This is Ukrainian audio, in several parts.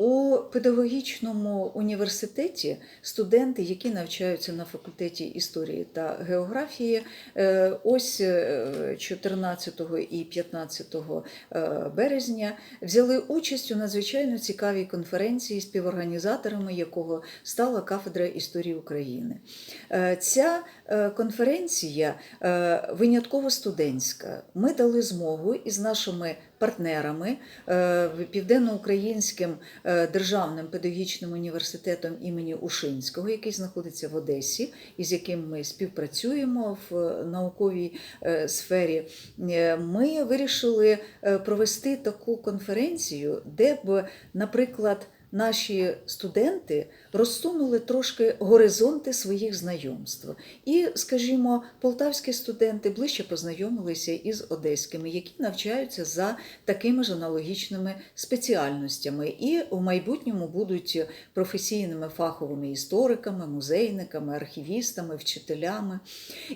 У педагогічному університеті студенти, які навчаються на факультеті історії та географії, е, ось е, 14 і 15 е, березня взяли участь у надзвичайно цікавій конференції, співорганізаторами якого стала кафедра історії України. Е, Ця е, конференція е, винятково студентська. Ми дали змогу із нашими партнерами е, Південноукраїнським е, державним педагогічним університетом імені Ушинського, який знаходиться в Одесі, і з яким ми співпрацюємо в е, науковій сфері. Ми вирішили провести таку конференцію, де б, наприклад, наші студенти розсунули трошки горизонти своїх знайомств. І, скажімо, полтавські студенти ближче познайомилися із одеськими, які навчаються за такими ж аналогічними спеціальностями, і в майбутньому будуть професійними фаховими істориками, музейниками, архівістами, вчителями.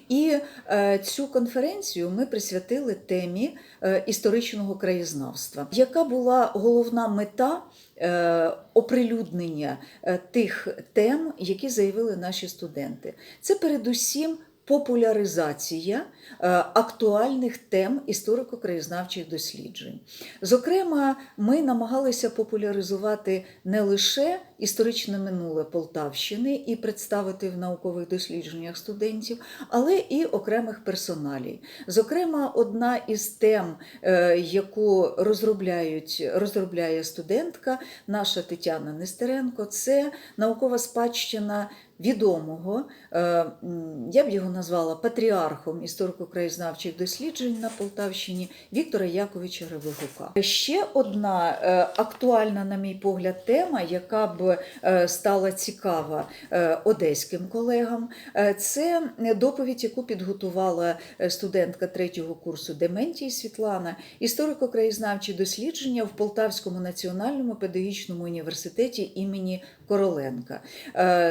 І е, цю конференцію ми присвятили темі е, історичного краєзнавства, яка була головна мета е, оприлюднення е, тих тем, які заявили наші студенти. Це передусім популяризація е, актуальних тем історико-краєзнавчих досліджень. Зокрема, ми намагалися популяризувати не лише історичне минуле Полтавщини і представити в наукових дослідженнях студентів, але і окремих персоналій. Зокрема, одна із тем, е, яку розробляють, розробляє студентка, наша Тетяна Нестеренко, це наукова спадщина відомого, е, я б його назвала патріархом історико-краєзнавчих досліджень на Полтавщині Віктора Яковича Ревигука. Ще одна е, актуальна, на мій погляд, тема, яка б е, стала цікава одеським колегам, це доповідь, яку підготувала студентка третього курсу Дементій Світлана, історико-краєзнавчі дослідження в Полтавському національному педагогічному університеті імені Короленка.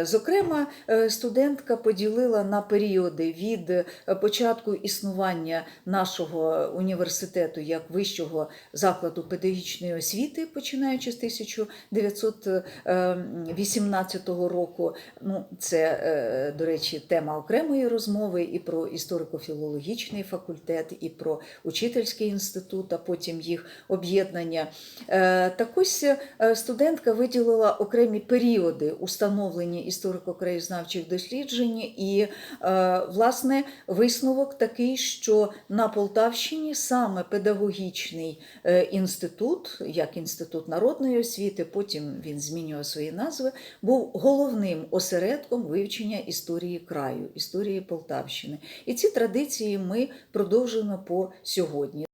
Зокрема, е, студентка поділила на періоди від е, початку існування нашого університету як вищого закладу педагогічної освіти, починаючи з 1918 року. Ну, це, е, до речі, тема окремої розмови і про історико-філологічний факультет, і про учительський інститут, а потім їх об'єднання. Е, Так ось студентка виділила окремі періоди установлення історико-краєзнавчих досліджень, і, е, власне, висновок такий, що на Полтавщині саме педагогічний е, інститут, як інститут народної освіти, потім він змінював свої назви, був головним осередком вивчення історії краю, історії Полтавщини. І ці традиції ми продовжуємо по сьогодні.